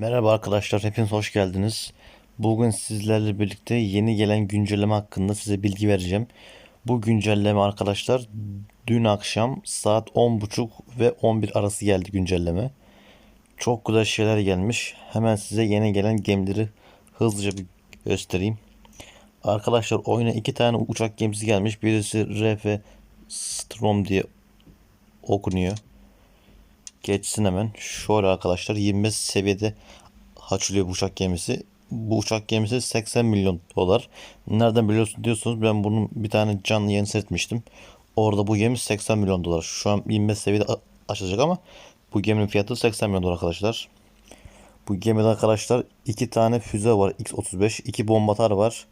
Merhaba arkadaşlar, hepiniz hoş geldiniz. Bugün sizlerle birlikte yeni gelen güncelleme hakkında size bilgi vereceğim. Bu güncelleme arkadaşlar dün akşam saat 10.30 ve 11 arası geldi güncelleme. Çok güzel şeyler gelmiş. Hemen size yeni gelen gemileri hızlıca bir göstereyim. Arkadaşlar oyuna iki tane uçak gemisi gelmiş. Birisi RF Strom diye okunuyor. Geçsin hemen. Şöyle arkadaşlar 25 seviyede açılıyor bu uçak gemisi. Bu uçak gemisi 80 milyon dolar. Nereden biliyorsun diyorsunuz ben bunun bir tane canlı yayın seyretmiştim. Orada bu gemi 80 milyon dolar. Şu an 25 seviyede açılacak ama bu geminin fiyatı 80 milyon dolar arkadaşlar. Bu gemide arkadaşlar iki tane füze var X-35, iki bombardıer var.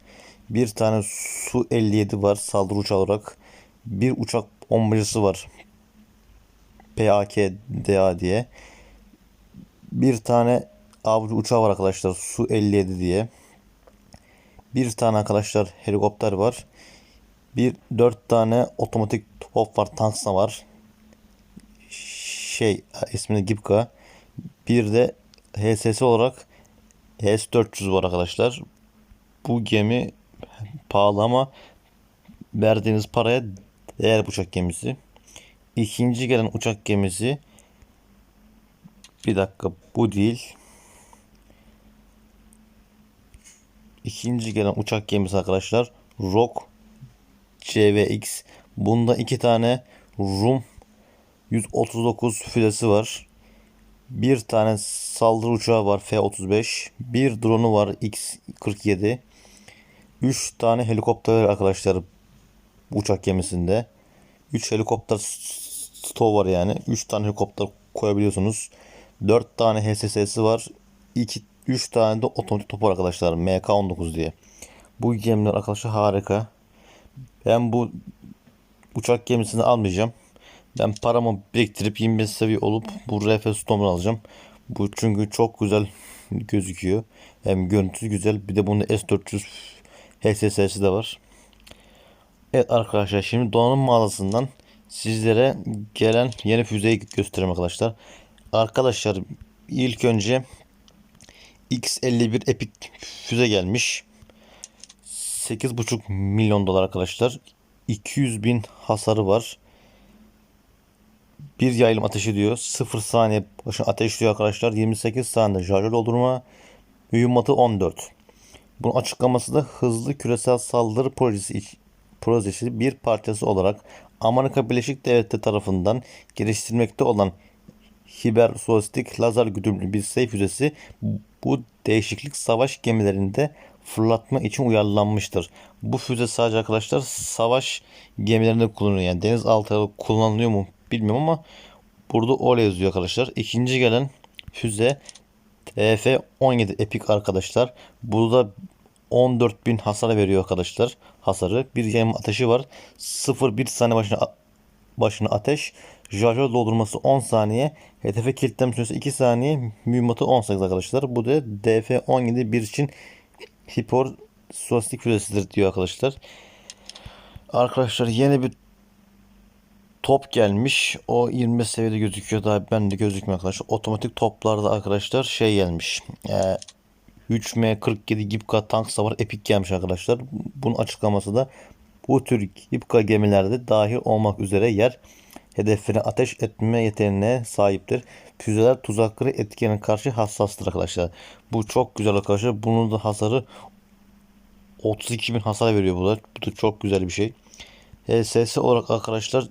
Bir tane Su-57 var saldırı uçağı olarak. Bir uçak bombacısı var PAK-DA diye. Bir tane avcı uçağı var arkadaşlar Su-57 diye. Bir tane arkadaşlar helikopter var. Bir dört tane otomatik top var tanksa var. Şey ismini Gipka. Bir de HSS olarak S-400 var arkadaşlar. Bu gemi pahalı ama verdiğiniz paraya değer bir uçak gemisi. İkinci gelen uçak gemisi bir dakika bu değil. İkinci gelen uçak gemisi arkadaşlar Rock CVX. Bunda iki tane Rum 139 filesi var. Bir tane saldırı uçağı var F-35. Bir drone'u var X-47. 3 tane helikopter arkadaşlar uçak gemisinde. 3 helikopter stoğu var yani. 3 tane helikopter koyabiliyorsunuz. 4 tane HSS'si var. 2 3 tane de otomatik top var arkadaşlar. MK19 diye. Bu gemiler arkadaşlar harika. Ben bu uçak gemisini almayacağım. Ben paramı biriktirip 25 seviye olup bu RF Storm'u alacağım. Bu çünkü çok güzel gözüküyor. Hem görüntüsü güzel. Bir de bunun S400 HSS'si de var. Evet arkadaşlar şimdi donanım mağazasından sizlere gelen yeni füzeyi göstereyim arkadaşlar. Arkadaşlar ilk önce X51 Epic füze gelmiş. 8,5 milyon dolar arkadaşlar. 200 bin hasarı var. Bir yaylım ateşi diyor. 0 saniye başına ateşliyor arkadaşlar. 28 saniye şarjı doldurma. Mühimmatı 14. Bunun açıklaması da hızlı küresel saldırı projesi projesi bir parçası olarak Amerika Birleşik Devletleri tarafından geliştirilmekte olan hipersonistik lazer güdümlü bir seyf füzesi bu değişiklik savaş gemilerinde fırlatma için uyarlanmıştır. Bu füze sadece arkadaşlar savaş gemilerinde kullanılıyor. Yani denizaltı kullanılıyor mu bilmiyorum ama burada öyle yazıyor arkadaşlar. İkinci gelen füze TF-17 Epic arkadaşlar. Burada 14.000 hasar veriyor arkadaşlar. Hasarı. Bir yayın ateşi var. 0-1 saniye başına başına ateş. Şarjör doldurması 10 saniye. Hedefe kilitleme süresi 2 saniye. Mühimmatı 18 arkadaşlar. Bu da DF-17 bir için hipor suastik füzesidir diyor arkadaşlar. Arkadaşlar yeni bir top gelmiş. O 25 seviyede gözüküyor. Daha ben de gözükmüyor arkadaşlar. Otomatik toplarda arkadaşlar şey gelmiş. Ee, 3M47 Gipka tank savar epik gelmiş arkadaşlar. Bunun açıklaması da bu tür Gipka gemilerde dahil olmak üzere yer hedefine ateş etme yeteneğine sahiptir. Füzeler tuzakları etkene karşı hassastır arkadaşlar. Bu çok güzel arkadaşlar. Bunun da hasarı 32 bin hasar veriyor bu da. Bu da çok güzel bir şey. HSS olarak arkadaşlar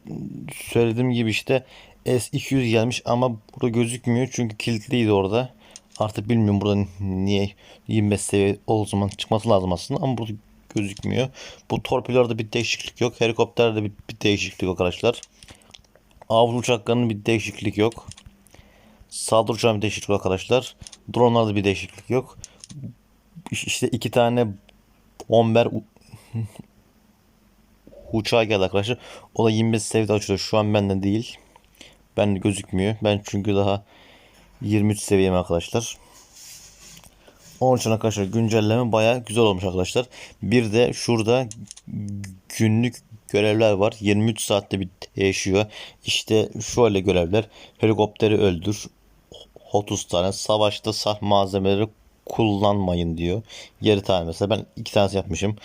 söylediğim gibi işte S200 gelmiş ama burada gözükmüyor çünkü kilitliydi orada. Artık bilmiyorum burada niye 25 seviye o zaman çıkması lazım aslında ama burada gözükmüyor. Bu torpilolarda bir değişiklik yok. Helikopterde bir, bir değişiklik yok arkadaşlar. Avcı uçaklarının bir değişiklik yok. Saldırı uçağının bir değişiklik yok arkadaşlar. Dronlarda bir değişiklik yok. İşte iki tane bomber u- uçağı geldi arkadaşlar. O da 25 seviyede açılıyor. Şu an bende değil. Bende gözükmüyor. Ben çünkü daha 23 seviyem arkadaşlar. Onun için arkadaşlar güncelleme baya güzel olmuş arkadaşlar. Bir de şurada günlük görevler var. 23 saatte bir değişiyor. İşte şöyle görevler. Helikopteri öldür. 30 tane. Savaşta sah malzemeleri kullanmayın diyor. Geri tane mesela ben 2 tanesi yapmışım.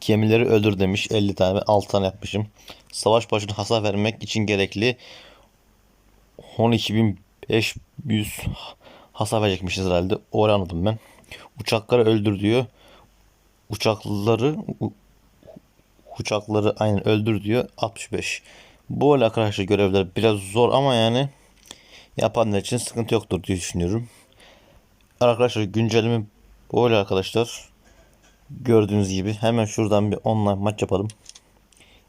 Gemileri öldür demiş 50 tane ben 6 tane yapmışım. Savaş başına hasar vermek için gerekli 12.500 hasar verecekmişiz herhalde. Orayı anladım ben. Uçakları öldür diyor. Uçakları uçakları aynen öldür diyor 65. Bu öyle arkadaşlar görevler biraz zor ama yani yapanlar için sıkıntı yoktur diye düşünüyorum. Arkadaşlar güncelleme böyle arkadaşlar. Gördüğünüz gibi hemen şuradan bir online maç yapalım.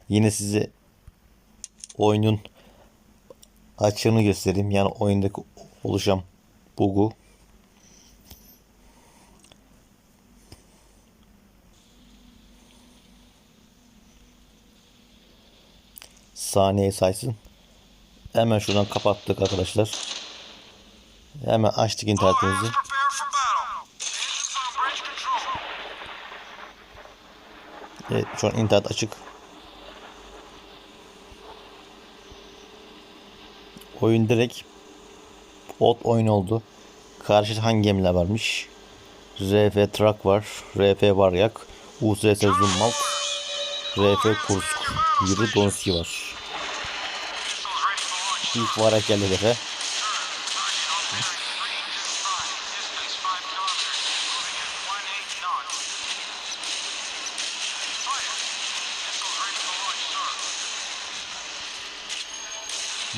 Yine size oyunun açığını göstereyim. Yani oyundaki oluşan bug'u. Saniye saysın. Hemen şuradan kapattık arkadaşlar. Hemen açtık internetimizi. Evet, şu an internet açık. Oyun direkt bot oyun oldu. Karşıda hangi gemiler varmış? RF Trak var. RF Varyak. USS Zumwalt. RF Kursk. Yuri Donski var. İlk Varyak geldi hedefe.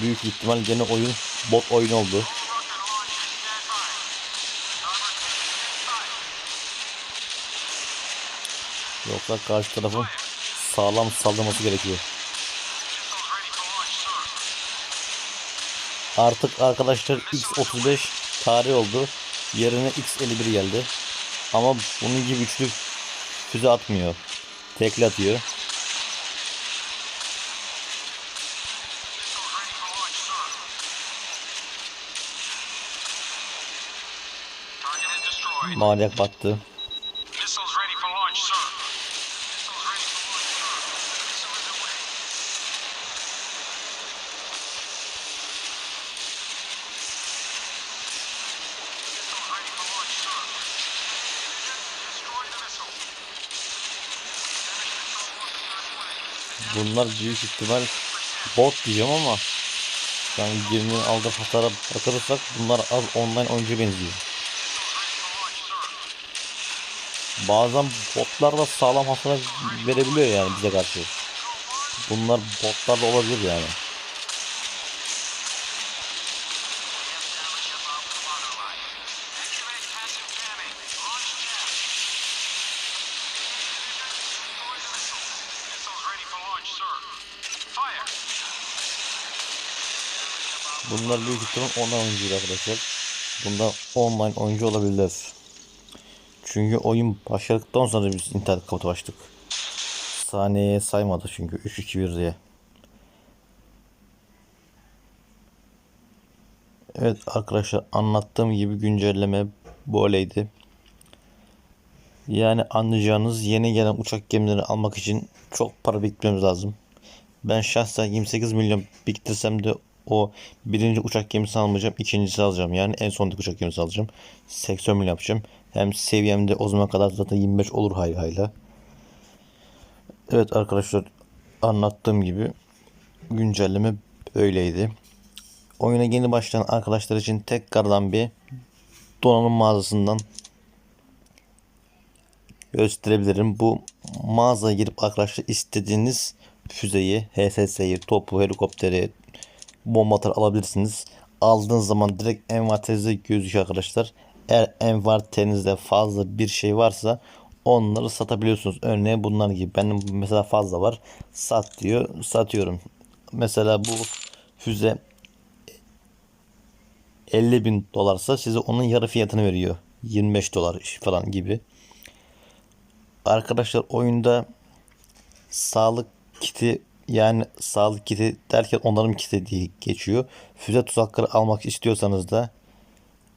Büyük ihtimal gene oyun bot oyun oldu. Yoksa karşı tarafın sağlam saldırması gerekiyor. Artık arkadaşlar X35 tarih oldu. Yerine X51 geldi. Ama bunun gibi üçlü füze atmıyor. Tekli atıyor. On way. Bunlar büyük ihtimal bot diyeceğim ama yani geminin aldığı hasara bakırsak bunlar az online oyuncu benziyor. Bazen botlar da sağlam hasar verebiliyor yani bize karşı. Bunlar botlar da olabilir yani. Bunlar büyük ihtimal online oyuncu arkadaşlar. Bunda online oyuncu olabilirler. Çünkü oyun başladıktan sonra biz internet kapatıp açtık. Saniyeye saymadı çünkü 3-2-1 diye. Evet arkadaşlar anlattığım gibi güncelleme böyleydi. Yani anlayacağınız yeni gelen uçak gemilerini almak için çok para biriktirmemiz lazım. Ben şahsen 28 milyon biriktirsem de o birinci uçak gemisi almayacağım. ikincisi alacağım. Yani en sondaki uçak gemisi alacağım. 80 milyon yapacağım. Hem seviyemde o zaman kadar zaten 25 olur hay hayla. Evet arkadaşlar anlattığım gibi güncelleme böyleydi. Oyuna yeni başlayan arkadaşlar için tekrardan bir donanım mağazasından gösterebilirim. Bu mağazaya girip arkadaşlar istediğiniz füzeyi, HSS'yi, topu, helikopteri, bomba atar alabilirsiniz. Aldığınız zaman direkt envanterinizde gözüküyor arkadaşlar. Eğer envanterinizde fazla bir şey varsa onları satabiliyorsunuz. Örneğin bunlar gibi. Benim mesela fazla var. Sat diyor. Satıyorum. Mesela bu füze 50 bin dolarsa size onun yarı fiyatını veriyor. 25 dolar falan gibi. Arkadaşlar oyunda sağlık kiti yani sağlık kiti derken onların kiti diye geçiyor. Füze tuzakları almak istiyorsanız da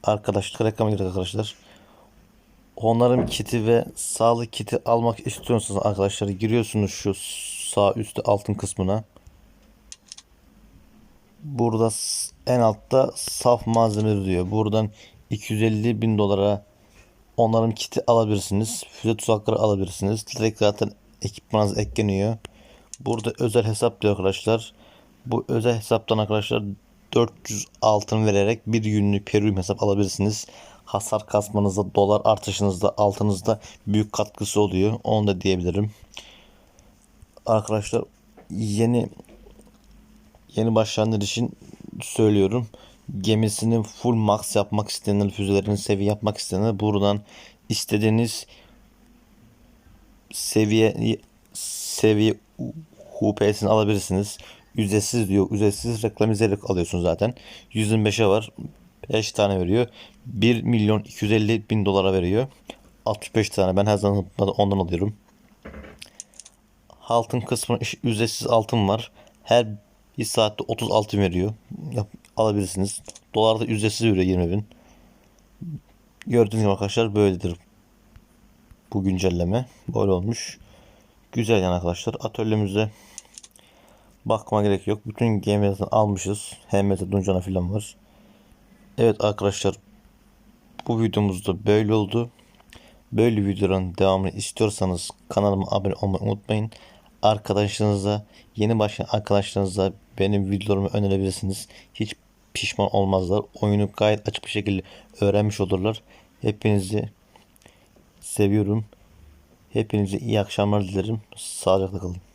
arkadaşlar reklama girdik arkadaşlar. Onların kiti ve sağlık kiti almak istiyorsanız arkadaşlar giriyorsunuz şu sağ üstte altın kısmına. Burada en altta saf malzeme diyor. Buradan 250 bin dolara onların kiti alabilirsiniz. Füze tuzakları alabilirsiniz. Direkt zaten ekipmanınız ekleniyor. Burada özel hesap diyor arkadaşlar. Bu özel hesaptan arkadaşlar 400 altın vererek bir günlük premium hesap alabilirsiniz. Hasar kasmanızda, dolar artışınızda, altınızda büyük katkısı oluyor. Onu da diyebilirim. Arkadaşlar yeni yeni başlayanlar için söylüyorum. Gemisini full max yapmak isteyenler, füzelerini seviye yapmak isteyenler buradan istediğiniz seviye seviye HP'sini alabilirsiniz. Ücretsiz diyor. Ücretsiz reklam izleyerek alıyorsun zaten. 125'e var. 5 tane veriyor. 1 milyon 250 bin dolara veriyor. 65 tane. Ben her zaman ondan alıyorum. Altın kısmı ücretsiz altın var. Her bir saatte 30 altın veriyor. Alabilirsiniz. Dolarda ücretsiz veriyor 20 bin. Gördüğünüz gibi arkadaşlar böyledir. Bu güncelleme. Böyle olmuş. Güzel yani arkadaşlar. Atölyemizde bakma gerek yok. Bütün gemilerden almışız. HMS Duncana falan var. Evet arkadaşlar. Bu videomuzda böyle oldu. Böyle videoların devamını istiyorsanız kanalıma abone olmayı unutmayın. Arkadaşlarınıza, yeni başlayan arkadaşlarınıza benim videolarımı önerebilirsiniz. Hiç pişman olmazlar. Oyunu gayet açık bir şekilde öğrenmiş olurlar. Hepinizi seviyorum. Hepinize iyi akşamlar dilerim. Sağlıcakla kalın.